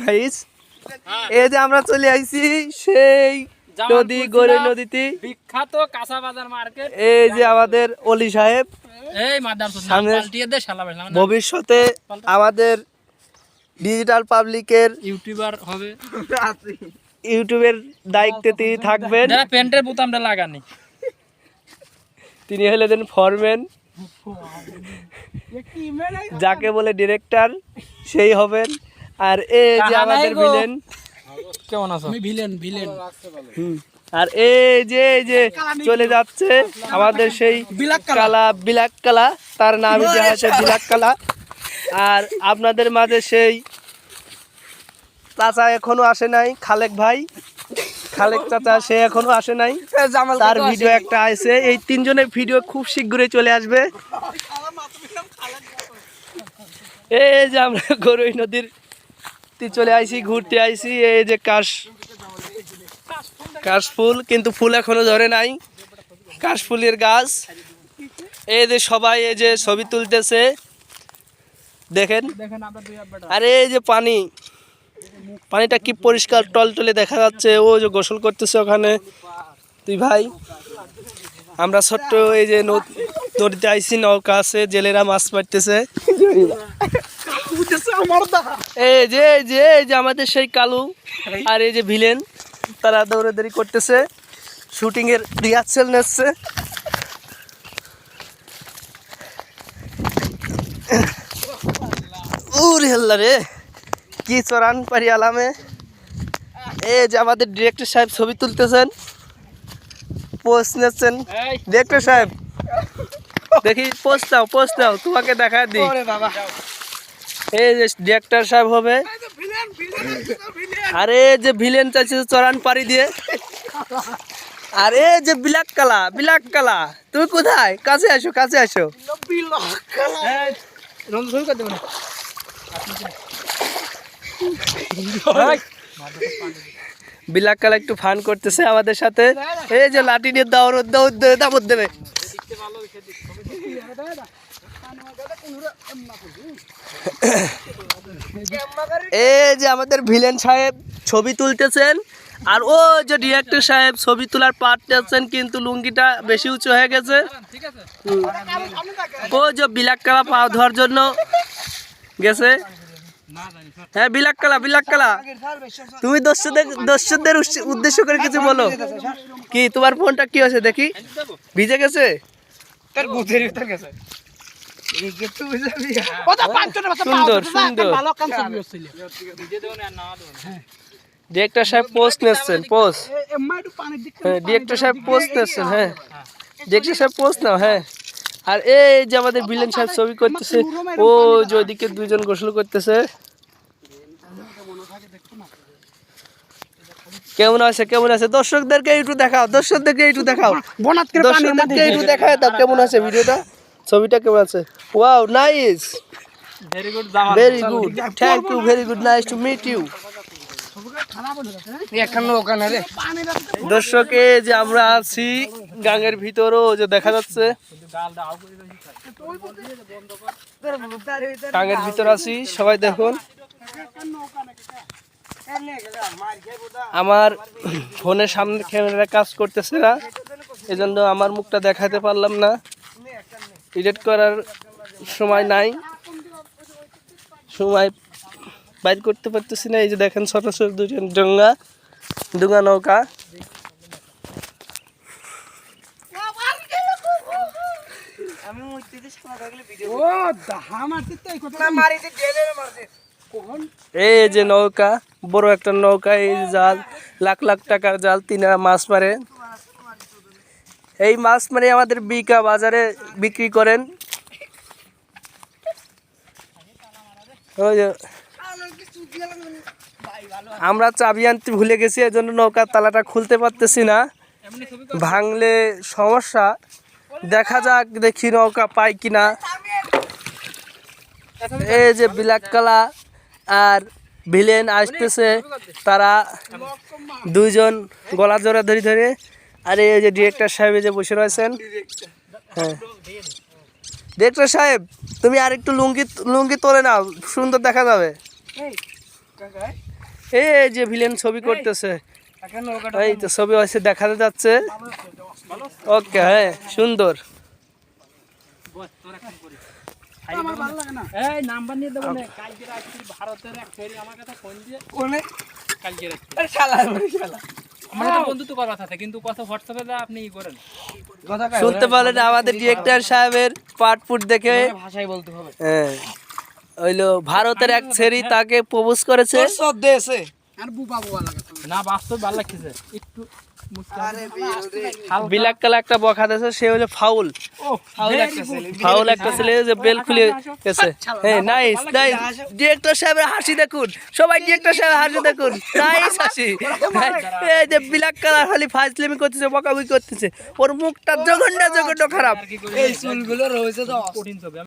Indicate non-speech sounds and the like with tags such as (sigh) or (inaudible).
Guys এই যে আমরা চলে আইছি সেই নদী গড়ে নদীতে। বিখ্যাত কাঁচা বাজার মার্কেট। এই যে আমাদের অলি সাহেব। এই ভবিষ্যতে আমাদের ডিজিটাল পাবলিকের ইউটিউবার হবে। ইউটিউবের দায়িত্বে তিনি থাকবেন। যারা প্যান্টের বোতামটা লাগানি তিনি হলেন ফরম্যান (laughs) যাকে বলে ডিরেক্টর সেই হবেন। আর এই যে আমাদের। ভিলেন। কেমন আছো? আমি ভিলেন ভিলেন। আর এই যে এই যে চলে যাচ্ছে আমাদের সেই কালা বিলাক কালা তার নামই দেওয়া হয়েছে বিলাক কালা আর আপনাদের মাঝে সেই চাচা এখনও আসে নাই খালেক ভাই। খালেক চাচা সে এখনও আসে নাই। তার ভিডিও একটা আছে। এই তিনজনের ভিডিও খুব শীঘ্রই চলে আসবে। এই যে আমরা গরুই নদীর তে চলে আইছি, ঘুরতে আইছি, এই যে কাশ কাশফুল, কিন্তু ফুল এখনও ধরে নাই। কাশফুলের গাছ। এই যে সবাই এই যে ছবি তুলতেছে। দেখেন। আরে এই যে পানি। পানিটা কি পরিষ্কার টলটলে দেখা যাচ্ছে। ও যে গোসল করতেছে ওখানে। তুই ভাই, আমরা ছোট্ট এই যে নদ- নদীতে আইসি নৌকা আছে, জেলেরা মাছ মারতেছে। এই যে যে এই যে আমাদের সেই কালু আর এই যে ভিলেন তারা দৌড়াদৌড়ি করতেছে। শুটিং এর রিহার্সেল নিচ্ছে। উরে হেল্লা রে কি চরান পারি আলামে। এই যে আমাদের ডিরেক্টর সাহেব ছবি তুলতেছেন। পোস্ট নিচ্ছেন। ডিরেক্টর সাহেব দেখি পোস্ট দাও পোস্ট দাও তোমাকে দেখা দিই। এই যে সাহেব হবে। আরে যে ভিলেন চাইছে চরান পাড়ি দিয়ে। আরে যে কালা কালা তুমি কোথায়? কাছে কাছে কালা একটু ফান করতেছে আমাদের সাথে। এই যে লাঠি নিয়ে দাওর দাওর দেবে দেবে। এই যে আমাদের ভিলেন সাহেব ছবি তুলতেছেন, আর ও যে ডিরেক্টর সাহেব ছবি তোলার পার্ট নিচ্ছেন কিন্তু লুঙ্গিটা বেশি উঁচু হয়ে গেছে। ও যে বিলাক কালা পা ধোয়ার জন্য গেছে। হ্যাঁ বিলাক কালা বিলাক কালা তুমি দর্শকদের দর্শকদের উদ্দেশ্য করে কিছু বলো। কি, তোমার ফোনটা কি আছে দেখি? ভিজে গেছে? তার ভিতর গেছে ডিরেক্টর সাহেব পোস্ট নিচ্ছেন পোস্ট হ্যাঁ ডিরেক্টর সাহেব পোস্ট নিচ্ছেন হ্যাঁ ডিরেক্টর সাহেব পোস্ট নাও হ্যাঁ আর এই যে আমাদের ভিলেন সাহেব ছবি করতেছে ও যে ওইদিকে দুইজন গোসল করতেছে কেমন আছে কেমন আছে? দর্শকদেরকে একটু দেখাও দর্শকদেরকে একটু দেখাও। দর্শকদেরকে একটু দেখায় দাও কেমন আছে ভিডিওটা। ছবিটা কেমন আছে? ওয়াও নাইস ভেরি গুড জামা very good thank you very good nice to meet you এখানে দর্শকে যে আমরা আছি গাঙের ভিতরও যে দেখা যাচ্ছে। গাঙের ভিতর আছি সবাই দেখুন। আমার ফোনের সামনে ক্যামেরা কাজ করতেছে না এজন্য আমার মুখটা দেখাতে পারলাম না। এডিট করার সময় নাই। সময় বাইর করতে পারতেছি না এই যে দেখেন ছোট ছোট দুজন ডোঙ্গা ডুঙ্গা নৌকা। এই যে নৌকা, বড় একটা নৌকা, এই জাল, লাখ লাখ টাকার জাল তিনারা মাছ মারে। এই মাছ মারে আমাদের বিকা বাজারে বিক্রি করেন। আমরা চাবি আনতে ভুলে গেছি এই জন্য নৌকার তালাটা খুলতে পারতেছি না। ভাঙলে সমস্যা। দেখা যাক, দেখি নৌকা পাই কিনা। এই যে বিলাক কালা আর ভিলেন আসতেছে। তারা দুইজন গলা জোড়া ধরে ধরে। আর এই যে ডিরেক্টর সাহেব যে বসে রয়েছেন। হ্যাঁ। ডিরেক্টর সাহেব তুমি আর একটু লুঙ্গি লুঙ্গি তোলে নাও সুন্দর দেখা যাবে। এই যে ভিলেন ছবি করতেছে। এই তো ছবি হয়েছে দেখাতে যাচ্ছে। ওকে হ্যাঁ সুন্দর। এই নাম্বার নিয়ে দেবো না। কালকে রাত্রি ভারতের এক ফেরি আমার কাছে ফোন দিয়ে কালকে রাত্রি। আমার কাছে বন্ধুত্ব করার কথা কিন্তু কথা হোয়াটসঅ্যাপে আপনি ই করেন। শুনতে পারলেন আমাদের ডিরেক্টর সাহেবের পাটপুট দেখে? ভাষায় বলতে হবে। হ্যাঁ। হইল ভারতের এক ছেড়ি তাকে প্রপোজ করেছে। না বাস্তব ভালো লাগতেছে। একটু বিলাক কালা একটা বখা দিয়েছে সে হলো ফাউল। ফাউল একটা ছেলে। যে বেল খুলে গেছে। হ্যাঁ নাইস নাইস ডিরেক্টর সাহেবের হাসি দেখুন। সবাই ডিরেক্টর সাহেবের হাসি দেখুন। নাইস হাসি। এই যে বিলাক কালার খালি ফাজলিমি করতেছে বকাবকি করতেছে। ওর মুখটা জঘন্য জঘন্য খারাপ। এই চুলগুলো রয়েছে তো। কঠিন ছবি।